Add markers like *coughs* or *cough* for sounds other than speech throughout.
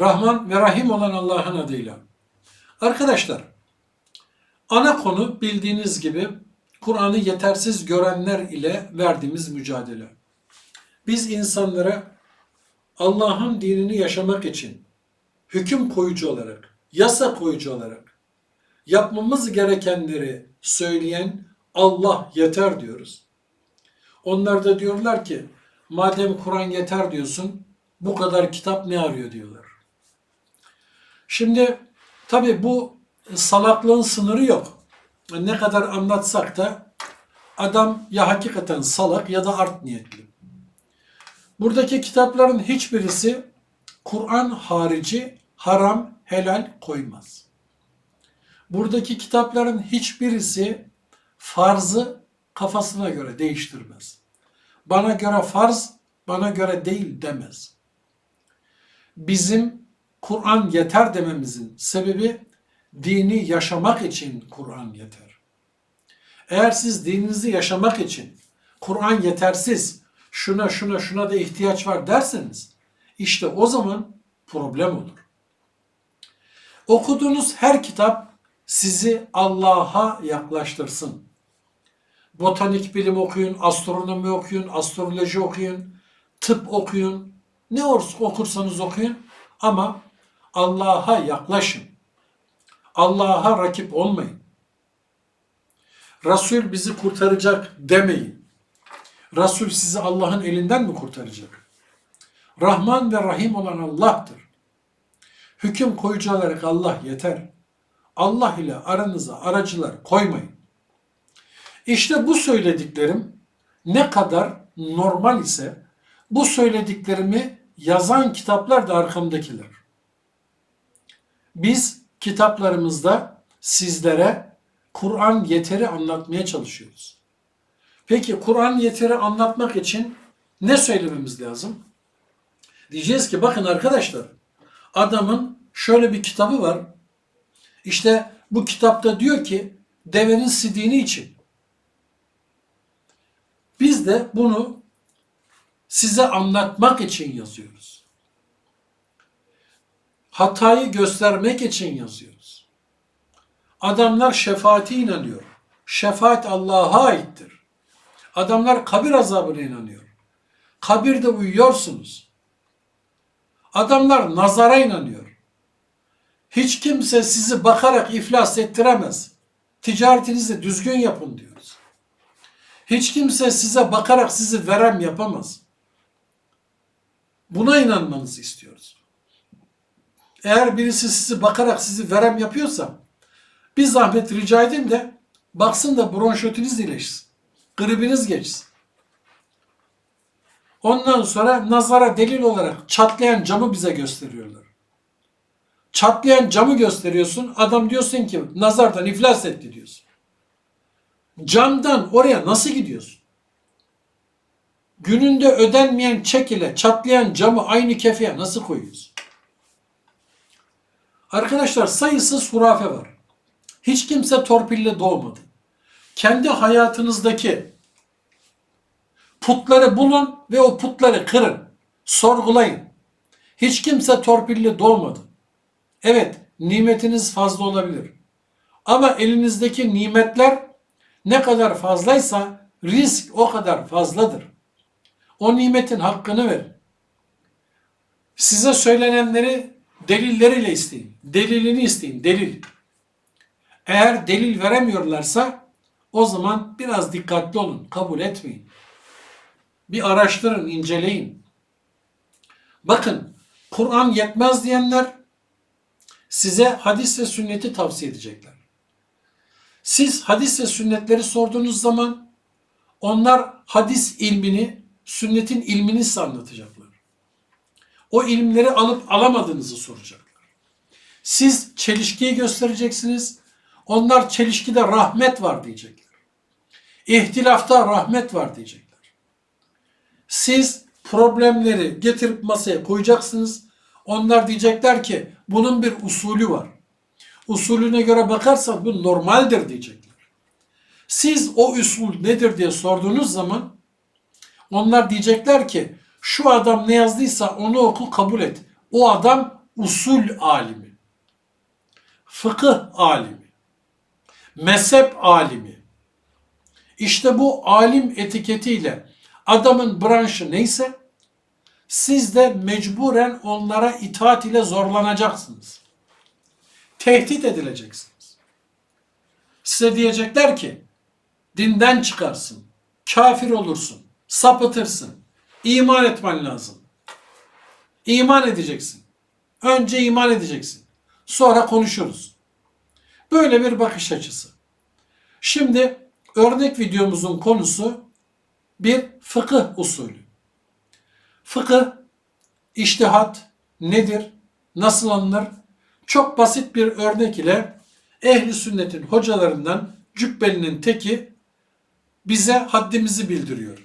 Rahman ve Rahim olan Allah'ın adıyla. Arkadaşlar, ana konu bildiğiniz gibi Kur'an'ı yetersiz görenler ile verdiğimiz mücadele. Biz insanlara Allah'ın dinini yaşamak için hüküm koyucu olarak, yasa koyucu olarak yapmamız gerekenleri söyleyen Allah yeter diyoruz. Onlar da diyorlar ki madem Kur'an yeter diyorsun bu kadar kitap ne arıyor diyorlar. Şimdi tabi bu salaklığın sınırı yok. Ne kadar anlatsak da adam ya hakikaten salak ya da art niyetli. Buradaki kitapların hiçbirisi Kur'an harici haram, helal koymaz. Buradaki kitapların hiçbirisi farzı kafasına göre değiştirmez. Bana göre farz, bana göre değil demez. Bizim Kur'an yeter dememizin sebebi dini yaşamak için Kur'an yeter. Eğer siz dininizi yaşamak için Kur'an yetersiz, şuna şuna şuna da ihtiyaç var derseniz işte o zaman problem olur. Okuduğunuz her kitap sizi Allah'a yaklaştırsın. Botanik bilim okuyun, astronomi okuyun, astroloji okuyun, tıp okuyun, ne okursanız okuyun ama Allah'a yaklaşın. Allah'a rakip olmayın. Resul bizi kurtaracak demeyin. Resul sizi Allah'ın elinden mi kurtaracak? Rahman ve Rahim olan Allah'tır. Hüküm koyucu olarak Allah yeter. Allah ile aranıza aracılar koymayın. İşte bu söylediklerim ne kadar normal ise bu söylediklerimi yazan kitaplar da arkamdakiler. Biz kitaplarımızda sizlere Kur'an yeteri anlatmaya çalışıyoruz. Peki Kur'an yeteri anlatmak için ne söylememiz lazım? Diyeceğiz ki bakın arkadaşlar adamın şöyle bir kitabı var. İşte bu kitapta diyor ki devenin sidiğini için. Biz de bunu size anlatmak için yazıyoruz. Hatayı göstermek için yazıyoruz. Adamlar şefaati inanıyor. Şefaat Allah'a aittir. Adamlar kabir azabına inanıyor. Kabirde uyuyorsunuz. Adamlar nazara inanıyor. Hiç kimse sizi bakarak iflas ettiremez. Ticaretinizi düzgün yapın diyoruz. Hiç kimse size bakarak sizi verem yapamaz. Buna inanmanızı istiyoruz. Eğer birisi sizi bakarak sizi verem yapıyorsa bir zahmet rica edin de baksın da bronşötünüz iyileşsin. Gribiniz geçsin. Ondan sonra nazara delil olarak çatlayan camı bize gösteriyorlar. Çatlayan camı gösteriyorsun. Adam diyorsun ki nazardan iflas etti diyorsun. Camdan oraya nasıl gidiyorsun? Gününde ödenmeyen çek ile çatlayan camı aynı kefeye nasıl koyuyorsun? Arkadaşlar sayısız hurafe var. Hiç kimse torpille doğmadı. Kendi hayatınızdaki putları bulun ve o putları kırın. Sorgulayın. Hiç kimse torpille doğmadı. Evet, nimetiniz fazla olabilir. Ama elinizdeki nimetler ne kadar fazlaysa risk o kadar fazladır. O nimetin hakkını ver. Size söylenenleri delilleriyle isteyin. Delilini isteyin, delil. Eğer delil veremiyorlarsa o zaman biraz dikkatli olun, kabul etmeyin. Bir araştırın, inceleyin. Bakın, Kur'an yetmez diyenler size hadis ve sünneti tavsiye edecekler. Siz hadis ve sünnetleri sorduğunuz zaman onlar hadis ilmini, sünnetin ilmini size anlatacaklar. O ilimleri alıp alamadığınızı soracaklar. Siz çelişkiyi göstereceksiniz. Onlar çelişkide rahmet var diyecekler. İhtilafta rahmet var diyecekler. Siz problemleri getirip masaya koyacaksınız. Onlar diyecekler ki bunun bir usulü var. Usulüne göre bakarsak bu normaldir diyecekler. Siz o usul nedir diye sorduğunuz zaman onlar diyecekler ki şu adam ne yazdıysa onu oku kabul et. O adam usul alimi, fıkıh alimi, mezhep alimi. İşte bu alim etiketiyle adamın branşı neyse siz de mecburen onlara itaat ile zorlanacaksınız. Tehdit edileceksiniz. Size diyecekler ki dinden çıkarsın, kafir olursun, sapıtırsın, iman etmen lazım. İman edeceksin. Önce iman edeceksin. Sonra konuşuruz. Böyle bir bakış açısı. Şimdi örnek videomuzun konusu bir fıkıh usulü. Fıkıh, iştihat nedir? Nasıl alınır? Çok basit bir örnek ile ehli sünnetin hocalarından Cübbeli'nin teki bize haddimizi bildiriyor.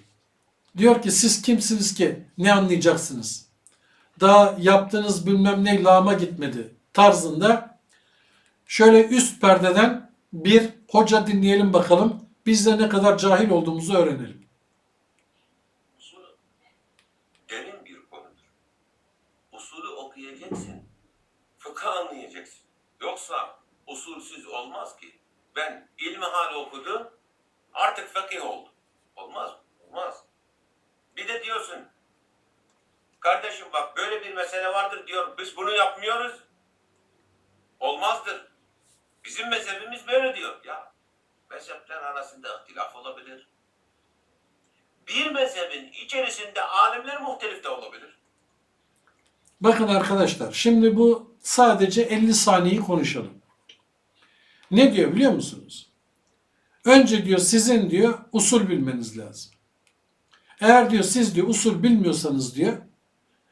Diyor ki siz kimsiniz ki ne anlayacaksınız? Daha yaptığınız bilmem ne lağma gitmedi tarzında şöyle üst perdeden bir hoca dinleyelim bakalım. Biz de ne kadar cahil olduğumuzu öğrenelim. Derin bir konudur. Usulü okuyacaksın, fıkıh anlayacaksın. Yoksa usulsüz olmaz ki. Ben ilmihal okudum, artık fakih oldum. Olmaz, olmaz. Bir de diyorsun, kardeşim bak böyle bir mesele vardır diyor, biz bunu yapmıyoruz. Olmazdır. Bizim mezhebimiz böyle diyor. Ya mezhepler arasında ihtilaf olabilir. Bir mezhebin içerisinde alimler muhtelif de olabilir. Bakın arkadaşlar şimdi bu sadece 50 saniyeyi konuşalım. Ne diyor biliyor musunuz? Önce diyor sizin diyor usul bilmeniz lazım. Eğer diyor siz diyor usul bilmiyorsanız diyor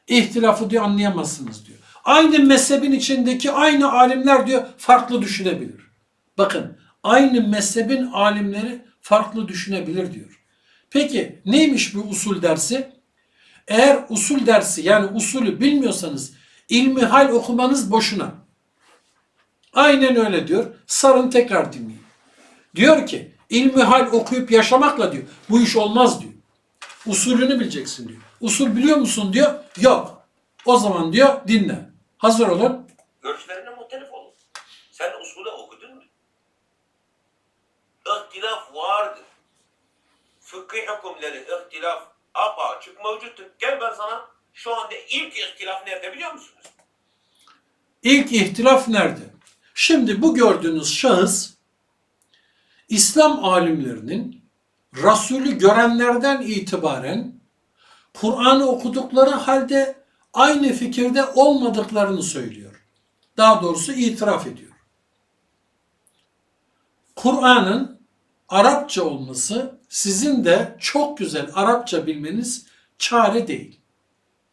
ihtilafı diyor anlayamazsınız diyor. Aynı mezhebin içindeki aynı alimler diyor farklı düşünebilir. Bakın aynı mezhebin alimleri farklı düşünebilir diyor. Peki neymiş bu usul dersi? Eğer usul dersi yani usulü bilmiyorsanız ilmihal okumanız boşuna. Aynen öyle diyor. Sarın tekrar dinleyin. Diyor ki ilmihal okuyup yaşamakla diyor bu iş olmaz diyor. Usulünü bileceksin diyor. Usul biliyor musun diyor. Yok. O zaman diyor dinle. Hazır olun. Görüşlerine muhtelif olur. Sen usulü okudun mu? İhtilaf vardır. Fıkıh hükümleri ihtilaf apaçık mevcuttur. Gel ben sana şu anda ilk ihtilaf nerede biliyor musunuz? İlk ihtilaf nerede? Şimdi bu gördüğünüz şahıs İslam alimlerinin Resulü görenlerden itibaren Kur'an'ı okudukları halde aynı fikirde olmadıklarını söylüyor. Daha doğrusu itiraf ediyor. Kur'an'ın Arapça olması sizin de çok güzel Arapça bilmeniz çare değil.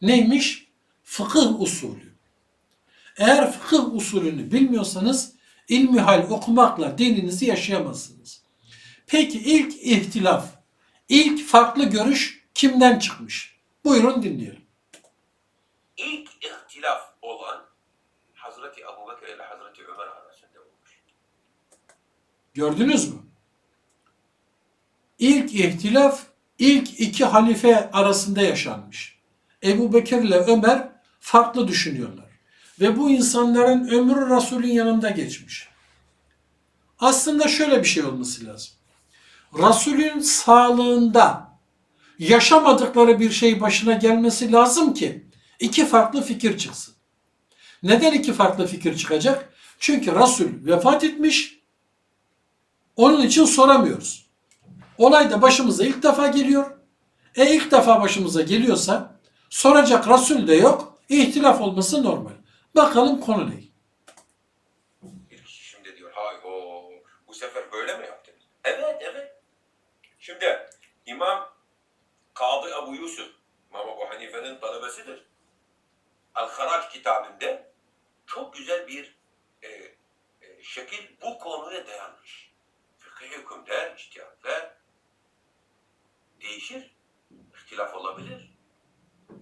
Neymiş? Fıkıh usulü. Eğer fıkıh usulünü bilmiyorsanız ilmihal okumakla dininizi yaşayamazsınız. Peki ilk ihtilaf, ilk farklı görüş kimden çıkmış? Buyurun dinleyelim. İlk ihtilaf olan Hazreti Ebu Bekir ile Hazreti Ömer arasında olmuş. Gördünüz mü? İlk ihtilaf ilk iki halife arasında yaşanmış. Ebu Bekir ile Ömer farklı düşünüyorlar. Ve bu insanların ömrü Resul'ün yanında geçmiş. Aslında şöyle bir şey olması lazım. Resul'ün sağlığında yaşamadıkları bir şey başına gelmesi lazım ki iki farklı fikir çıksın. Neden iki farklı fikir çıkacak? Çünkü Resul vefat etmiş, onun için soramıyoruz. Olay da başımıza ilk defa geliyor. E ilk defa başımıza geliyorsa soracak Resul de yok. ihtilaf olması normal. Bakalım konu ne? Bir kişi şimdi diyor hay o bu sefer böyle mi yaptınız? Evet evet. Şimdi İmam Kadı Ebu Yusuf İmam Ebu Hanife'nin talebesidir. El-Harac kitabında çok güzel bir e, e, şekil bu konuya dayanmış. Fıkıh hükümler, içtihatler değişir. İhtilaf olabilir.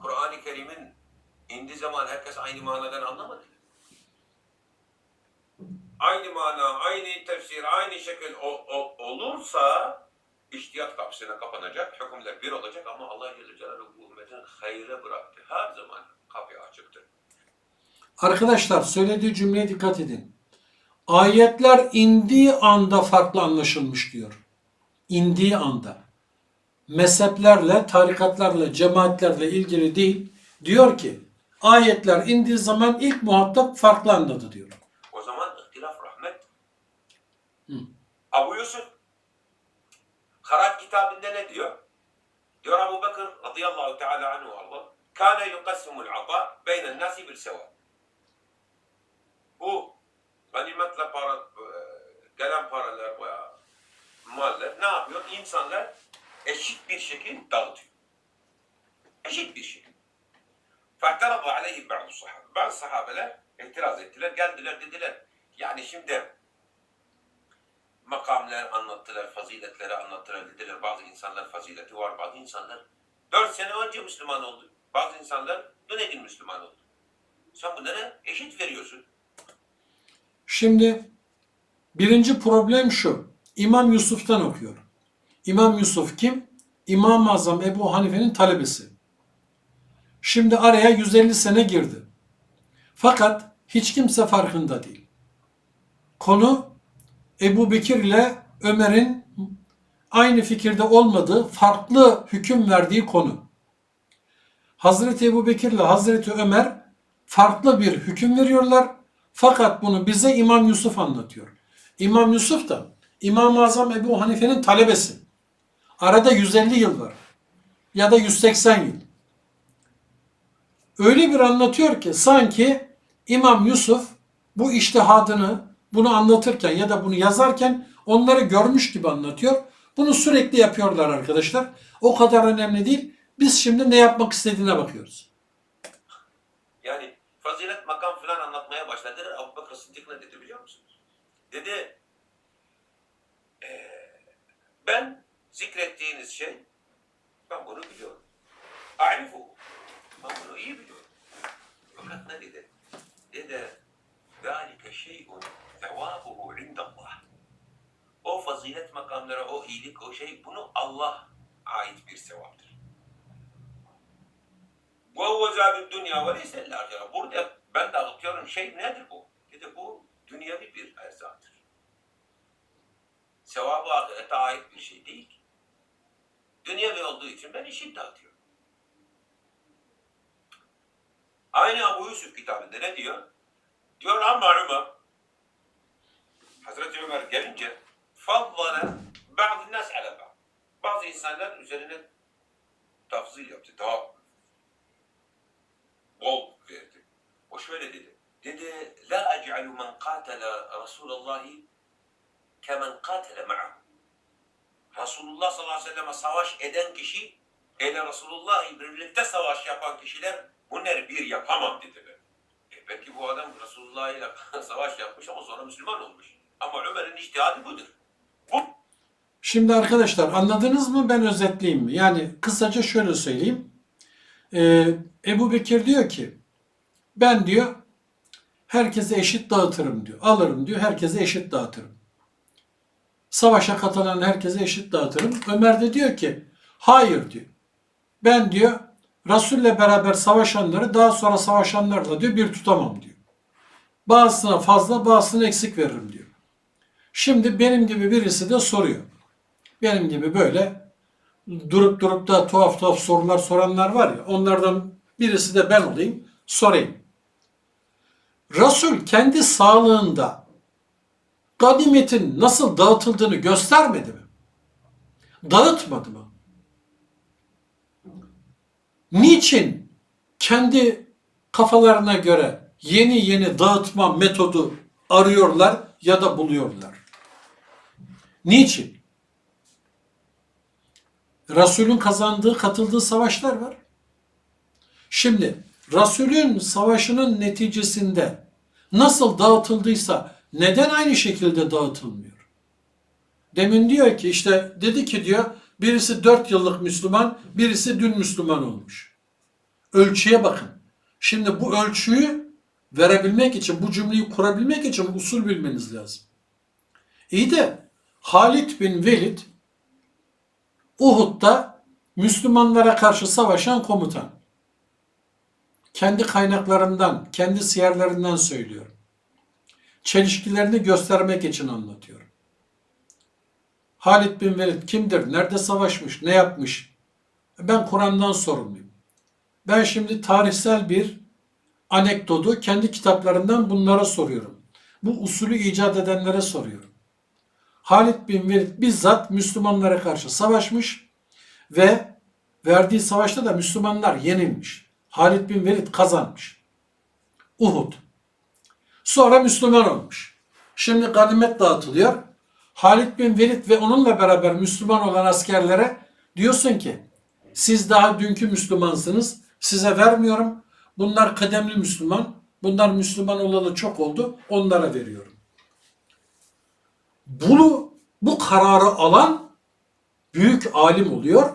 Kur'an-ı Kerim'in indiği zaman herkes aynı manadan anlamadı. aynı mana, aynı tefsir, aynı şekil o- o- olursa iştiyat kapısına kapanacak, hükümler bir olacak ama Allah Celle Celaluhu bu ümmetin hayra bıraktı. Her zaman kapı açıktır. Arkadaşlar söylediği cümleye dikkat edin. Ayetler indiği anda farklı anlaşılmış diyor. İndiği anda. Mezheplerle, tarikatlarla, cemaatlerle ilgili değil. Diyor ki ayetler indiği zaman ilk muhatap farklı anladı diyor. O zaman ihtilaf rahmet. Hı. Abu Yusuf Karat kitabında ne diyor? Diyor Abu Bakır radıyallahu teala anhu Allah kâne yuqassimul ata beynen nasi bil seva. Bu ganimetle para, e, gelen paralar veya maller ne yapıyor? İnsanlar eşit bir şekilde dağıtıyor. Eşit bir şekilde. فاعترض عليه بعض الصحابة. Bazı sahabeler itiraz ettiler. Geldiler dediler. Yani şimdi makamlar anlattılar, faziletleri anlattılar dediler. Bazı insanlar fazileti var, bazı insanlar dört sene önce Müslüman oldu. Bazı insanlar dün gün Müslüman oldu. Sen bunlara eşit veriyorsun. Şimdi birinci problem şu. İmam Yusuf'tan okuyor. İmam Yusuf kim? İmam-ı Azam Ebu Hanife'nin talebesi. Şimdi araya 150 sene girdi. Fakat hiç kimse farkında değil. Konu Ebu Bekir ile Ömer'in aynı fikirde olmadığı, farklı hüküm verdiği konu. Hazreti Ebu Bekir ile Hazreti Ömer farklı bir hüküm veriyorlar. Fakat bunu bize İmam Yusuf anlatıyor. İmam Yusuf da İmam-ı Azam Ebu Hanife'nin talebesi. Arada 150 yıl var. Ya da 180 yıl. Öyle bir anlatıyor ki sanki İmam Yusuf bu iştihadını bunu anlatırken ya da bunu yazarken onları görmüş gibi anlatıyor. Bunu sürekli yapıyorlar arkadaşlar. O kadar önemli değil. Biz şimdi ne yapmak istediğine bakıyoruz. Yani fazilet makam falan anlatmaya başladılar. Abu Bakr Sıddık ne dedi biliyor musunuz? Dedi "Eee, ben zikrettiğiniz şey ben bunu biliyorum. A'rifu. Ben bunu iyi biliyorum. Fakat ne dedi? Dedi ذَٰلِكَ شَيْءٌ fazilet makamları, o iyilik, o şey bunu Allah ait bir sevaptır. وَهُوَ زَادُ الدُّنْيَا وَلَيْسَ الْآخِرَةِ Burada ben dağıtıyorum şey nedir bu? Dedi bu dünyevi bir erzaktır. Sevabı ahirete ait bir şey değil ki. Dünyevi olduğu için ben işi dağıtıyorum. Aynı Abu Yusuf kitabında ne diyor? Diyor ama katala Resulullahi kemen katale ma'ahu. Resulullah sallallahu aleyhi ve selleme savaş eden kişi ile Resulullah'ı birlikte savaş yapan kişiler bunları bir yapamam dediler. E belki bu adam Resulullah ile *laughs* savaş yapmış ama sonra Müslüman olmuş. Ama Ömer'in iştihadı budur. Bu Şimdi arkadaşlar anladınız mı? Ben özetleyeyim mi? Yani kısaca şöyle söyleyeyim. Ee, Ebu Bekir diyor ki ben diyor herkese eşit dağıtırım diyor. Alırım diyor herkese eşit dağıtırım. Savaşa katılan herkese eşit dağıtırım. Ömer de diyor ki hayır diyor. Ben diyor Resul'le beraber savaşanları daha sonra savaşanlarla diyor bir tutamam diyor. Bazısına fazla bazısına eksik veririm diyor. Şimdi benim gibi birisi de soruyor. Benim gibi böyle durup durup da tuhaf tuhaf sorular soranlar var ya onlardan birisi de ben olayım sorayım. Resul kendi sağlığında ganimetin nasıl dağıtıldığını göstermedi mi? Dağıtmadı mı? Niçin kendi kafalarına göre yeni yeni dağıtma metodu arıyorlar ya da buluyorlar? Niçin? Resul'ün kazandığı, katıldığı savaşlar var. Şimdi Resul'ün savaşının neticesinde nasıl dağıtıldıysa neden aynı şekilde dağıtılmıyor? Demin diyor ki işte dedi ki diyor birisi 4 yıllık Müslüman, birisi dün Müslüman olmuş. Ölçüye bakın. Şimdi bu ölçüyü verebilmek için, bu cümleyi kurabilmek için usul bilmeniz lazım. İyi de Halid bin Velid Uhud'da Müslümanlara karşı savaşan komutan. Kendi kaynaklarından, kendi siyerlerinden söylüyorum. Çelişkilerini göstermek için anlatıyorum. Halid bin Velid kimdir? Nerede savaşmış? Ne yapmış? Ben Kur'an'dan sorumluyum. Ben şimdi tarihsel bir anekdotu kendi kitaplarından bunlara soruyorum. Bu usulü icat edenlere soruyorum. Halid bin Velid bizzat Müslümanlara karşı savaşmış ve verdiği savaşta da Müslümanlar yenilmiş. Halid bin Velid kazanmış. Uhud. Sonra Müslüman olmuş. Şimdi ganimet dağıtılıyor. Halid bin Velid ve onunla beraber Müslüman olan askerlere diyorsun ki siz daha dünkü Müslümansınız. Size vermiyorum. Bunlar kıdemli Müslüman. Bunlar Müslüman olalı çok oldu. Onlara veriyorum. Bunu bu kararı alan büyük alim oluyor.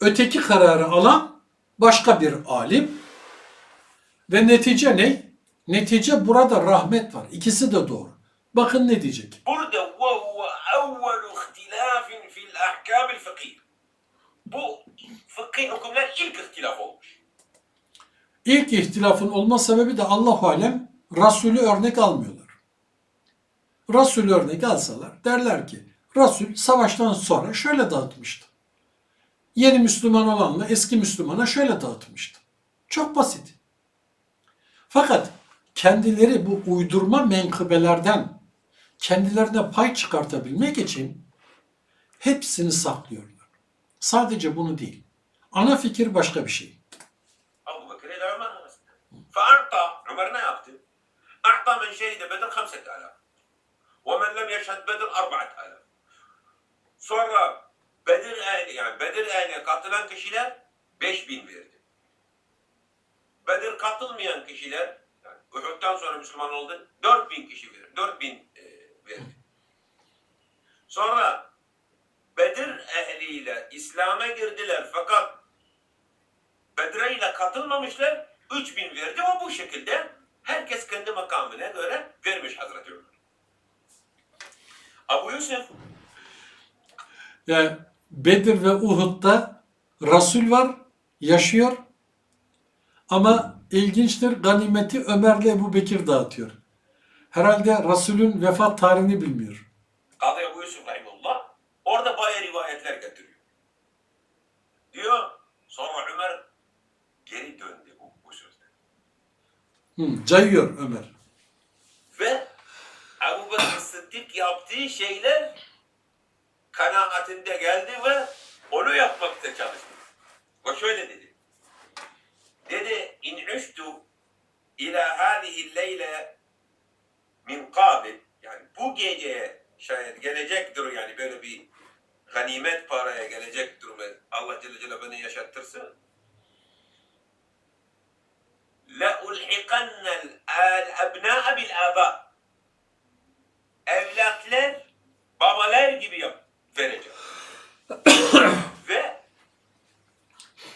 Öteki kararı alan başka bir alim. Ve netice ne? Netice burada rahmet var. İkisi de doğru. Bakın ne diyecek. Burada bu fıkhi hükümler ilk ihtilaf olmuş. İlk ihtilafın olma sebebi de Allah alem Resulü örnek almıyorlar. Resulü örnek alsalar derler ki Resul savaştan sonra şöyle dağıtmıştı. Yeni Müslüman olanla eski Müslümana şöyle dağıtmıştı. Çok basit. Fakat kendileri bu uydurma menkıbelerden kendilerine pay çıkartabilmek için hepsini saklıyorlar. Sadece bunu değil. Ana fikir başka bir şey. Abu Bekir'e devam edemez. Fe'arta, Ömer ne yaptı? A'ta men şehide Bedir 5000. Ve men lem yeşhed Bedir 4000. Sonra Bedir ehli yani Bedir ehline katılan kişiler 5000 verdi. Bedir katılmayan kişiler yani Uhud'dan sonra Müslüman oldu 4000 kişi verdi. 4000 e, verdi. Sonra Bedir ehliyle İslam'a girdiler fakat Bedre ile katılmamışlar 3000 verdi o bu şekilde herkes kendi makamına göre vermiş Hazreti Ömer. Abu Yusuf Yani Bedir ve Uhud'da Resul var, yaşıyor. Ama ilginçtir ganimeti Ömer'le Ebu Bekir dağıtıyor. Herhalde Resul'ün vefat tarihini bilmiyor. Kadı Ebu Yusuf Rahimullah orada bayağı rivayetler getiriyor. Diyor sonra Ömer geri döndü bu, bu sözden. Hı, cayıyor Ömer. Ve Ebu Bekir Sıddık yaptığı şeyler kanaatinde geldi mi onu yapmakta çalıştı. O şöyle dedi. Dedi in üştu ila hadihi leyle min kabil yani bu geceye şayet gelecektir yani böyle bir ganimet paraya gelecek duruma Allah Celle Celle beni yaşattırsa la ulhiqanna al abna'a bil aba evlatlar babalar gibi yap vereceğim. *coughs* Ve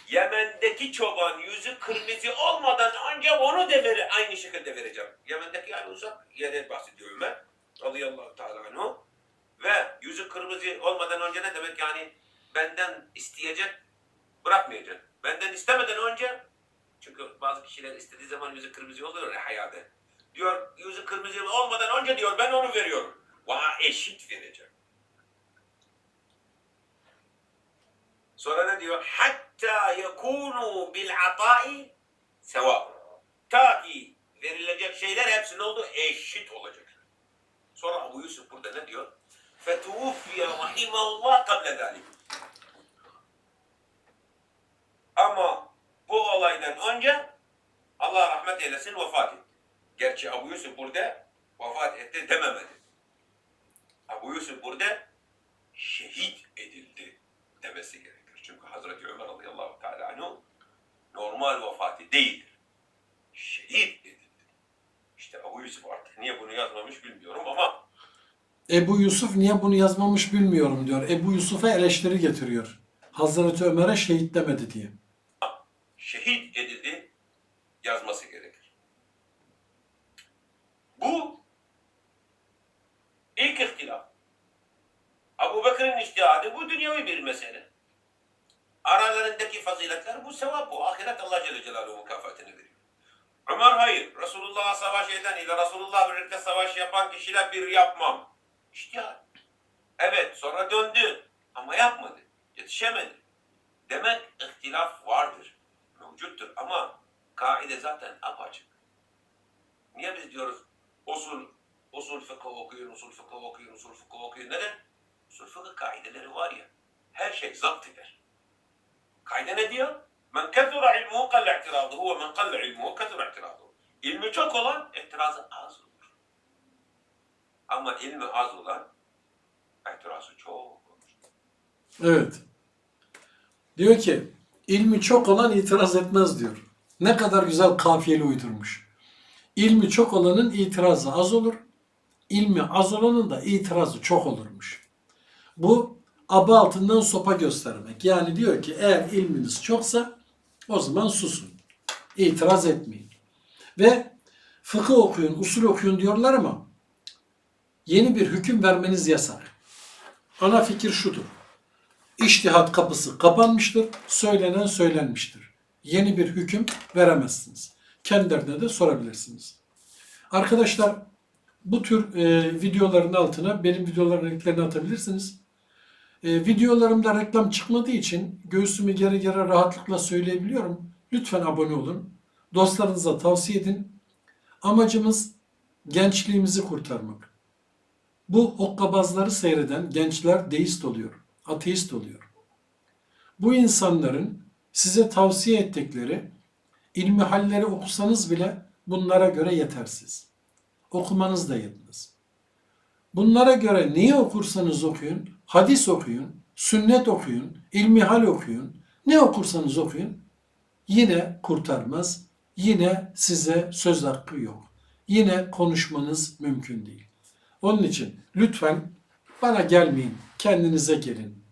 Yemen'deki çoban yüzü kırmızı olmadan ancak onu da vere, aynı şekilde vereceğim. Yemen'deki yani uzak yere bahsediyor Ömer. Radıyallahu teala anhu. Ve yüzü kırmızı olmadan önce ne demek yani benden isteyecek bırakmayacak. Benden istemeden önce çünkü bazı kişiler istediği zaman yüzü kırmızı oluyor ya hayada. Diyor yüzü kırmızı olmadan önce diyor ben onu veriyorum. Bana eşit vereceğim. Sonra ne diyor? Hatta yekunu bil atai seva. Ta ki verilecek şeyler hepsinin oldu eşit olacak. Sonra Abu Yusuf burada ne diyor? Fetuvfiye rahimahullah kable zalik. Ama bu olaydan önce Allah rahmet eylesin vefat etti. Gerçi Abu Yusuf burada vefat etti dememedi. Abu Yusuf burada şehit edildi demesi gerekir. Çünkü Hazreti Ömer radıyallahu teala anhu normal vefatı değildir. Şehit edildi. İşte Abu Yusuf artık niye bunu yazmamış bilmiyorum ama Ebu Yusuf niye bunu yazmamış bilmiyorum diyor. Ebu Yusuf'a eleştiri getiriyor. Hazreti Ömer'e şehit demedi diye. şehit edildi yazması gerekir. Bu ilk ihtilaf. Abu Bakır'ın iştihadı bu dünyevi bir mesele. Aralarındaki faziletler bu sevap bu. Ahiret Allah Celle Celaluhu mükafatını veriyor. Ömer hayır. Resulullah'a savaş eden ile Resulullah birlikte savaş yapan kişiyle bir yapmam. İştihar. Evet sonra döndü ama yapmadı. Yetişemedi. Demek ihtilaf vardır. Mevcuttur ama kaide zaten apaçık. Niye biz diyoruz usul, usul fıkıh okuyun, usul fıkıh okuyun, usul fıkıh okuyun. Neden? Usul fıkıh kaideleri var ya, her şey zapt eder. Kaide ne diyor? Men kethura ilmuhu kalle i'tiraduhu ve men kalle ilmuhu kethura i'tiraduhu. İlmi çok olan itirazı az olur. Ama ilmi az olan itirazı çok olur. Evet. Diyor ki ilmi çok olan itiraz etmez diyor. Ne kadar güzel kafiyeli uydurmuş. İlmi çok olanın itirazı az olur. İlmi az olanın da itirazı çok olurmuş. Bu aba altından sopa göstermek. Yani diyor ki eğer ilminiz çoksa o zaman susun. İtiraz etmeyin. Ve fıkıh okuyun, usul okuyun diyorlar ama yeni bir hüküm vermeniz yasak. Ana fikir şudur. İçtihat kapısı kapanmıştır, söylenen söylenmiştir. Yeni bir hüküm veremezsiniz. Kendilerine de sorabilirsiniz. Arkadaşlar bu tür e, videoların altına benim videoların linklerini atabilirsiniz. E, videolarımda reklam çıkmadığı için göğsümü geri geri rahatlıkla söyleyebiliyorum. Lütfen abone olun. Dostlarınıza tavsiye edin. Amacımız gençliğimizi kurtarmak. Bu hokkabazları seyreden gençler deist oluyor, ateist oluyor. Bu insanların size tavsiye ettikleri ilmi halleri okusanız bile bunlara göre yetersiz. Okumanız da yetmez. Bunlara göre neyi okursanız okuyun, hadis okuyun, sünnet okuyun, ilmihal okuyun, ne okursanız okuyun, yine kurtarmaz, yine size söz hakkı yok. Yine konuşmanız mümkün değil. Onun için lütfen bana gelmeyin, kendinize gelin.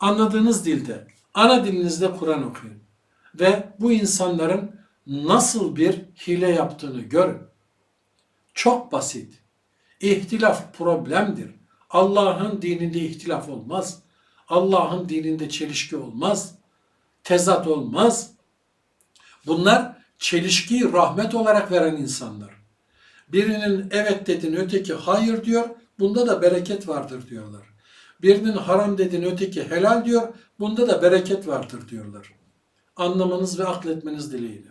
Anladığınız dilde, ana dilinizde Kur'an okuyun. Ve bu insanların nasıl bir hile yaptığını görün. Çok basit. İhtilaf problemdir. Allah'ın dininde ihtilaf olmaz. Allah'ın dininde çelişki olmaz. Tezat olmaz. Bunlar çelişkiyi rahmet olarak veren insanlar. Birinin evet dedin öteki hayır diyor. Bunda da bereket vardır diyorlar. Birinin haram dedin öteki helal diyor. Bunda da bereket vardır diyorlar. Anlamanız ve akletmeniz dileğiyle.